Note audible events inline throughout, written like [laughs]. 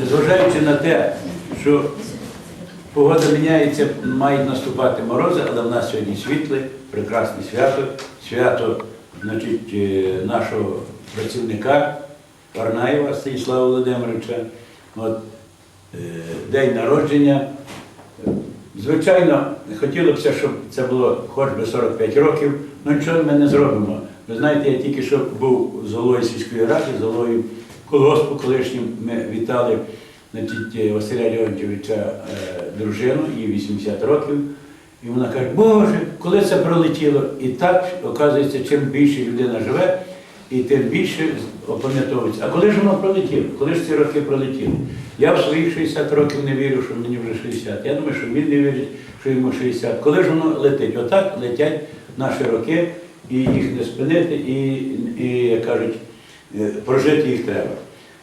Незважаючи на те, що погода міняється, мають наступати морози, але в нас сьогодні світле, прекрасне свято, свято значить, е, нашого працівника Парнаєва Станіслава Володимировича. От, е, день народження. Звичайно, хотілося б, щоб це було хоч би 45 років, але нічого ми не зробимо. Ви знаєте, я тільки що був з головою сільської ради, з головою колгоспу колишнім. Ми вітали значить, е, Василя Леонтьовича е, дружину, їй 80 років. І вона каже, Боже, коли це пролетіло? І так, оказується, чим більше людина живе, і тим більше опам'ятовується. А коли ж воно пролетіло? Коли ж ці роки пролетіли? Я в своїх 60 років не вірю, що мені вже 60. Я думаю, що він не вірить, що йому 60. Коли ж воно летить? Отак летять наші роки, і їх не спинити, і, і як кажуть, прожити їх треба.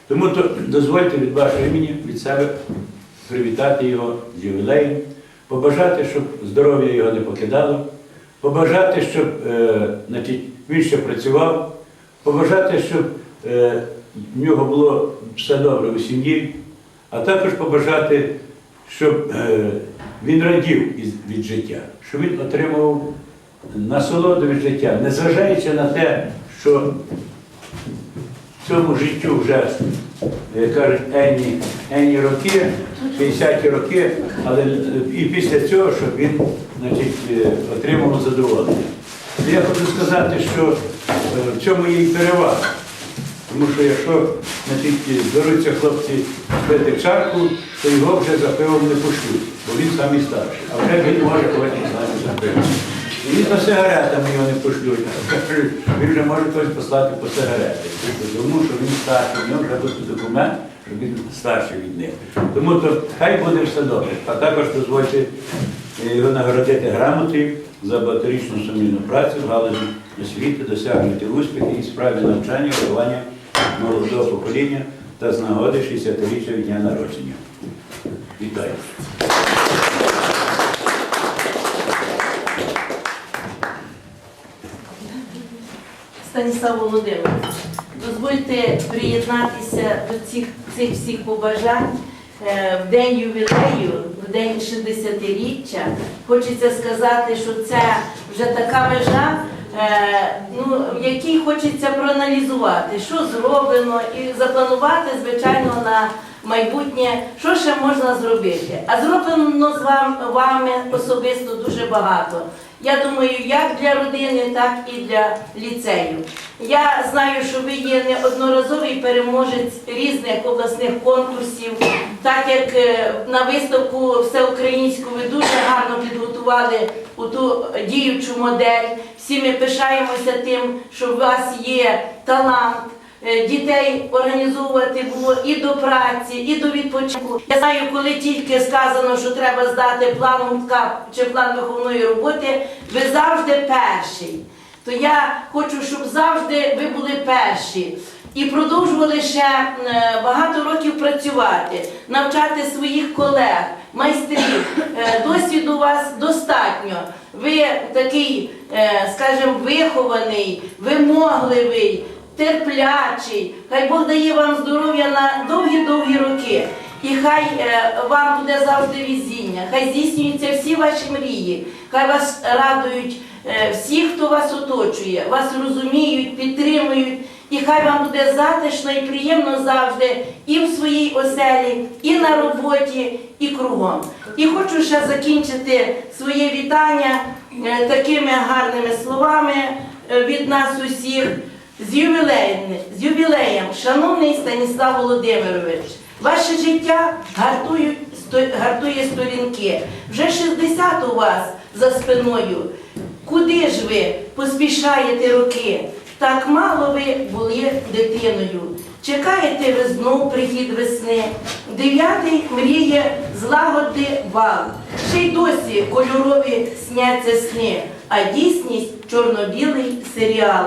Тому то дозвольте від вашого імені, від себе привітати його з ювілеєм, побажати, щоб здоров'я його не покидало, побажати, щоб е, значить, він ще працював, побажати, щоб е, в нього було все добре у сім'ї, а також побажати, щоб е, він радів із- від життя, щоб він отримував насолоду від життя, незважаючи на те, що цьому життю вже, як кажуть, енні, енні роки, 60-ті роки, але е, і після цього, щоб він значить, е, отримав задоволення. Я хочу сказати, що е, в цьому є і перевага. Тому що якщо значить, беруться хлопці пити чарку, то його вже за пивом не пошлють, бо він самий старший. А вже він може когось знати за пивом. За сигаретами його не пошлють. Він вже може когось послати по сигарети. Тому що він старший, в нього вже буде документ, що він старший від них. Тому то хай буде все добре. А також дозвольте е, його нагородити грамотою за багаторічну сумлінну працю в галузі освіти, досягнути успіхи і справі навчання, виховання молодого покоління та з нагоди 60-річчя від дня народження. Вітаю. Станіслав Володимирович, дозвольте приєднатися до цих, цих всіх побажань. Е, В день ювілею, в день 60-річчя, хочеться сказати, що це вже така межа, е, ну, в якій хочеться проаналізувати, що зроблено, і запланувати, звичайно, на майбутнє, що ще можна зробити. А зроблено з вам, вами особисто дуже багато. Я думаю, як для родини, так і для ліцею. Я знаю, що ви є неодноразовий переможець різних обласних конкурсів, так як е, на виставку всеукраїнську ви дуже гарно підготували у ту діючу модель. Всі ми пишаємося тим, що у вас є талант. Е, Дітей організовувати було і до праці, і до відпочинку. Я знаю, коли тільки сказано, що треба здати план гуртка чи план виховної роботи, ви завжди перший. То я хочу, щоб завжди ви були перші і продовжували ще е, багато років працювати, навчати своїх колег, майстрів. Е, Досвіду у вас достатньо. Ви такий, скажімо, вихований, вимогливий терплячий, хай Бог дає вам здоров'я на довгі-довгі роки. І хай е, вам буде завжди візіння, хай здійснюються всі ваші мрії, хай вас радують е, всі, хто вас оточує, вас розуміють, підтримують, і хай вам буде затишно і приємно завжди і в своїй оселі, і на роботі, і кругом. І хочу ще закінчити своє вітання е, такими гарними словами від нас усіх. З ювілеєм, з ювілеєм, шановний Станіслав Володимирович, ваше життя сто- гартує сторінки. Вже 60 у вас за спиною. Куди ж ви поспішаєте роки? Так мало ви були дитиною. Чекаєте ви знов прихід весни. Дев'ятий мріє злагоди бал. Ще й досі кольорові сняться сни, а дійсність чорно-білий серіал.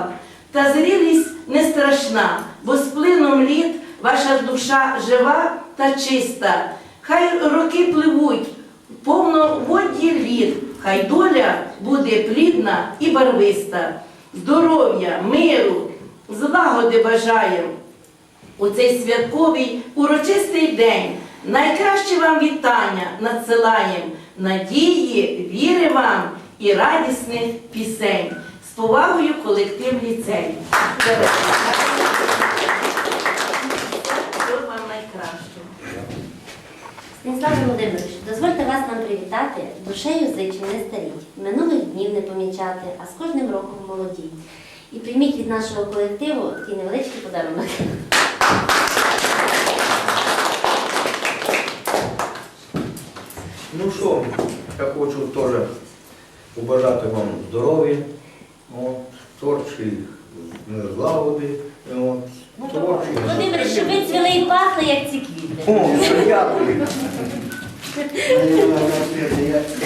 Та зрілість не страшна, бо з плином літ ваша душа жива та чиста. Хай роки пливуть в повноводді літ, хай доля буде плідна і барвиста. Здоров'я, миру, злагоди бажаєм. у цей святковий урочистий день найкраще вам вітання надсилаєм надії, віри вам і радісних пісень. З повагою колектив ліцею. Станіслав Володимирович, дозвольте вас нам привітати, душею зичим не старіть, минулих днів не помічати, а з кожним роком молодіть. І прийміть від нашого колективу такий невеличкий подарунок. Ну що, я хочу теж побажати вам здоров'я, от, творчої злагоди, творчої. Щоб ви цвіли і пахли, як ці квіти. О, дякую. [laughs]